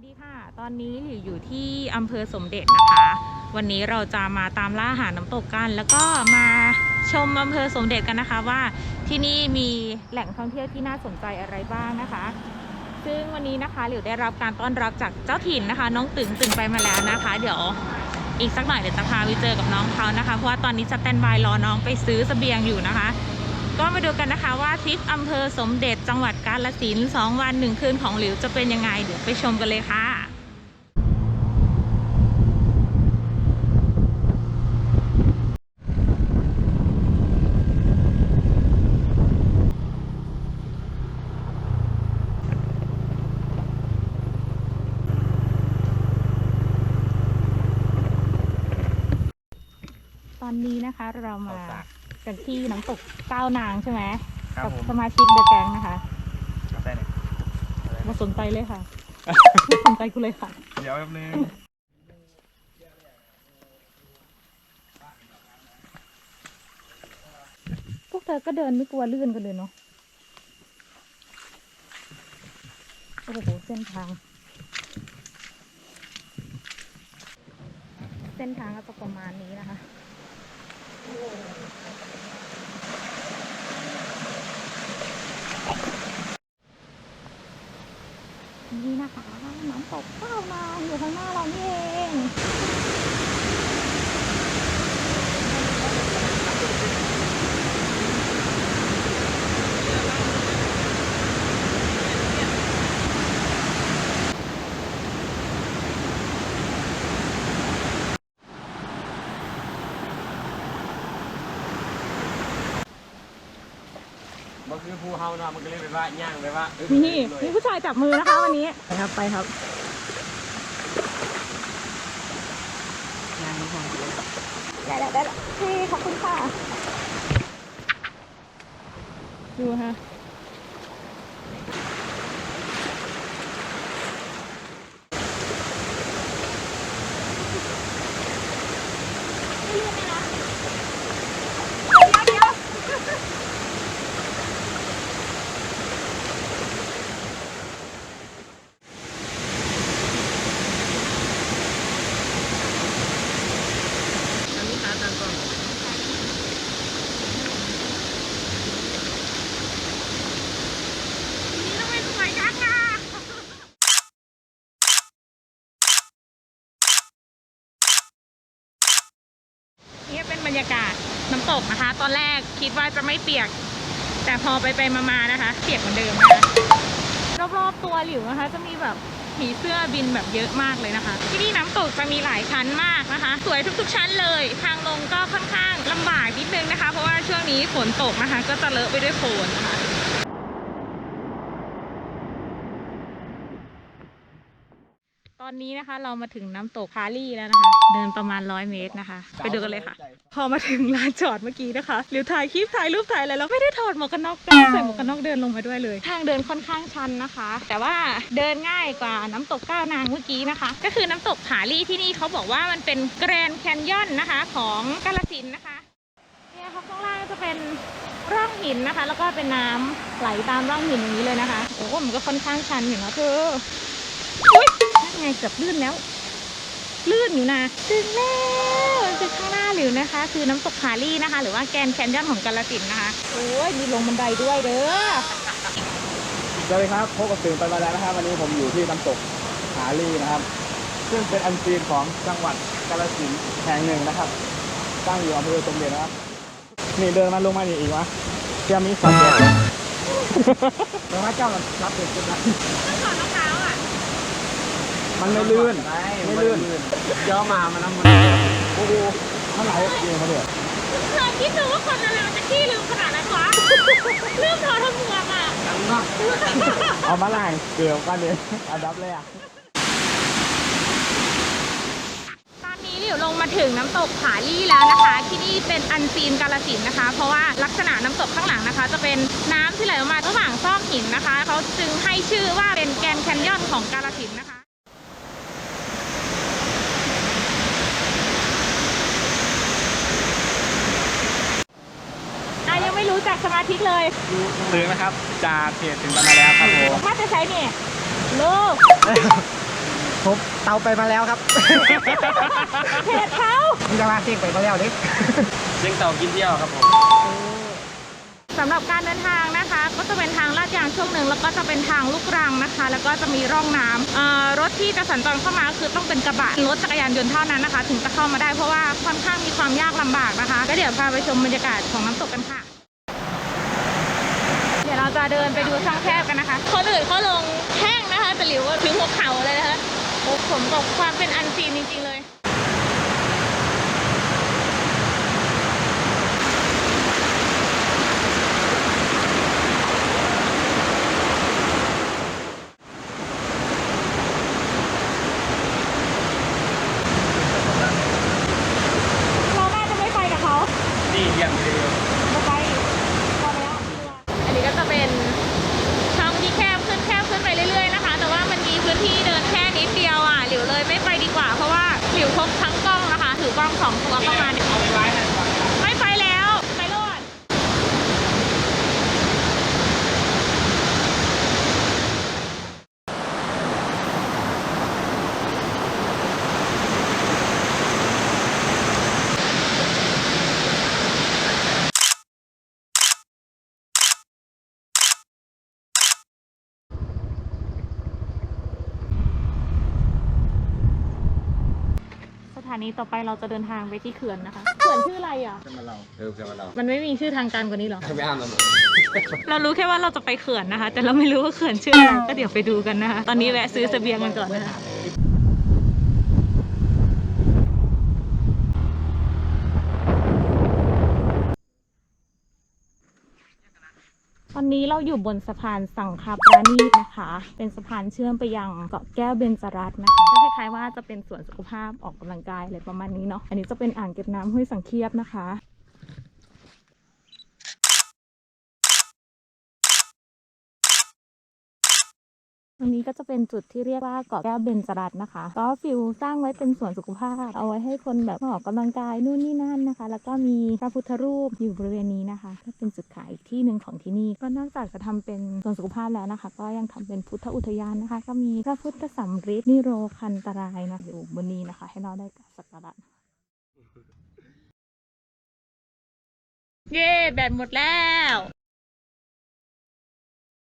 วัสดีค่ะ ตอนนี้หลิวอยู่ที่อำเภอสมเด็จนะคะ วันนี้เราจะมาตามล่าหาน้ำตกกัน แล้วก็มาชมอำเภอสมเด็จกันนะคะว่าที่นี่มีแหล่งท่องเที่ยวที่น่าสนใจอะไรบ้างนะคะ ซึ่งวันนี้นะคะหลิวได้รับการต้อนรับจากเจ้าถิ่นนะคะ น้องตึงตึงไปมาแล้วนะคะ เดี๋ยวอีกสักหน่อยเดี๋ยวจะพาไปเจอกับน้องเขานะคะ เพราะว่าตอนนี้สแตนบายรอน้องไปซื้อเสบียงอยู่นะคะ ก็มาดูกันนะคะว่าทริปอำเภอสมเด็จจังหวัดกาฬสินธุ์สองวันหนึ่งคืนของหลิวจะเป็นยังไง เดี๋ยวไปชมกันเลยค่ะตอนนี้นะคะเรามา กันที่น้ำตกเก้านางใช่ไหมครับกับผม สมาชิกเดอะแกงนะคะใช่เนี่ยมาสนใจเลยค่ะไม่สนใจกูเลยค่ะ เดี๋ยวแป๊บนึงพวกเธอก็เดินไม่กลัวลื่นกันเลยเนาะ โอ้โห เส้นทาง เส้นทางก็จะประมาณนี้นะคะ นี่นะคะน้ำตกเข้ามาอยู่ข้างหน้าเรานี่เอง คือภูเฮาเนาะมันก็เลยเป็นว่าย่างแบบว่าเอ้ยนี่มีผู้ชายจับมือนะคะวันนี้ ไปครับไปครับได้แล้วได้แล้วพี่ขอบคุณค่ะ ดูฮะนี่ทำไมสวยจังอะนี่เป็นบรรยากาศน้ำต กนะคะ ตอนแรกคิดว่าจะไม่เปียก แต่พอไปไปมาๆนะคะ เปียกเหมือนเดิมนะคะรอบๆตัวหลิวนะคะ จะมีแบบผีเสื้อบินแบบเยอะมากเลยนะคะ ที่นี่น้ำตกจะมีหลายชั้นมากนะคะ สวยทุกๆชั้นเลย ทางลงก็ค่อนข้างลำบากนิดนึงนะคะ เพราะว่าช่วงนี้ฝนตกนะคะ ก็จะเลอะไปด้วยโคลนนะคะ อนนี้นะคะเรามาถึงน้ำตกคาลี่แล้วนะคะ เดินประมาณร้อยเมตรนะคะ ไปดูกันเลยค่ะ พอมาถึงลานจอดเมื่อกี้นะคะหรือถ่ายคลิปถ่ายรูปถ่ายอะไรแล้วไม่ได้ถอดหมวกกันน็อกกันใส่หมวกกันน็อกเดินลงมาด้วยเลย ทางเดินค่อนข้างชันนะคะ แต่ว่าเดินง่ายกว่าน้ำตกก้าวนางเมื่อกี้นะคะ ก็คือน้ำตกผาลี่ที่นี่เขาบอกว่ามันเป็นแกรนด์แคนยอนนะคะของกาลสินธุ์นะคะเนี่ยค่ะข้างล่างจะเป็นร่องหินนะคะ แล้วก็เป็นน้ำไหลตามร่องหินอย่างนี้เลยนะคะ โอ้โหมันก็ค่อนข้างชันอยู่นะเธออุ้ย นั่นไงเกือบลื่นแล้ว ลื่นอยู่นะถึงแล้วคือข้างหน้าหลิวนะคะ คือน้ำตกผาลี่นะคะ หรือว่าแกรนด์แคนยอนของกาลสินธุ์นะคะ โอ้ยมีลงบันไดด้วยเด้อสวัสดีครับพบกับตื่นไปมาแล้วนะครับวันนี้ผมอยู่ที่น้ำตกหาลีนะครับ ซึ่งเป็นอันซีนของจังหวัดกาฬสินธุ์แห่งหนึ่งนะครับ ตั้งอยู่อำเภอสมเด็จนะครับนี่เดินมาลงมานี่อีกวะเตรียมมีสัตว์เด็ดเดี๋ยวมาเจ้ารับเด็ดจุดนะ มันไม่ลื่น ไม่ลื่นเจ้ามามันน้ำมันโอ้โหมันไหลเองมาเถอะเคยคิดดูว่าคนอะไรมันจะขี้ลืมขนาดนั้นวะลืมถอดทั้งหมวกอะน้ำเนาะเอามาล้างเกลือกันเลยอันดับแรกตอนนี้หลิวลงมาถึงน้ำตกผาลี่แล้วนะคะ ที่นี่เป็นอันซีนกาลสินธุ์นะคะ เพราะว่าลักษณะน้ำตกข้างหลังนะคะ จะเป็นน้ำที่ไหลออกมาระหว่างซอกหินนะคะ เขาจึงให้ชื่อว่าเป็นแกรนด์แคนยอนของกาลสินธุ์นะคะอะ ยังไม่รู้จักสมาธิเลยถึงนะครับ จากเขตถึงไปมาแล้วครับผมมาจะใช้เนี่ยลูกผมเตาไปมาแล้วครับเพจเขามีดาราเซ็งไปมาแล้วเด็กเสียงเต่ากินเที่ยวครับผมสำหรับการเดินทางนะคะ ก็จะเป็นทางลาดยางช่วงหนึ่งแล้วก็จะเป็นทางลูกรังนะคะ แล้วก็จะมีร่องน้ำเอ่อรถที่จะสัญจรเข้ามาคือต้องเป็นกระบะรถจักรยานยนต์เท่านั้นนะคะ ถึงจะเข้ามาได้เพราะว่าค่อนข้างมีความยากลำบากนะคะ ก็เดี๋ยวพาไปชมบรรยากาศของน้ำตกกันค่ะเดี๋ยวเรา จะเดินไปดูช่องแคบกันนะคะคนอื่นเขาลงแห้งนะคะแต่หลิวว่าถึงหัวเข่าเลยนะคะโอ้ผมกับความเป็นอันซีนจริงๆเลย Yeah. ถานีต่อไปเราจะเดินทางไปที่เขื่อนนะคะเขื่อนชื่ออะไรอะ จะมาเราเออจะมาเรามันไม่มีชื่อทางการกว่านี้หรอ ไม่อ่านมันเรารู้แค่ว่าเราจะไปเขื่อนนะคะ แต่เราไม่รู้ว่าเขื่อนชื่ออะไรก็เดี๋ยวไปดูกันนะคะ ตอนนี้แวะซื้อเสบียงกันก่อนนะคะ อนนี้เราอยู่บนสะพานสังคปราณีตนะคะ เป็นสะพานเชื่อมไปยังเกาะแก้วเบญจรัตน์นะคะก็คล้ายๆว่าจะเป็นสวนสุขภาพออกกำลังกายอะไรประมาณนี้เนาะอันนี้จะเป็นอ่างเก็บน้ำห้วยสังเคียบนะคะ ตรงนี้ก็จะเป็นจุดที่เรียกว่าเกาะแก้วเบญจรัตน์นะคะ ก็ฟิลสร้างไว้เป็นสวนสุขภาพ เอาไว้ให้คนแบบออกกำลังกายนู่นนี่นั่นนะคะ แล้วก็มีพระพุทธรูปอยู่บริเวณนี้นะคะก็เป็นจุดขายอีกที่หนึ่งของที่นี่ ก็นอกจากจะทำเป็นสวนสุขภาพแล้วนะคะ ก็ยังทำเป็นพุทธอุทยานนะคะ ก็มีพระพุทธสัมฤทธิ์นิโรคันตรายนะอยู่บนนี้นะคะ ให้เราได้กสักการะเย้แบตหมดแล้ว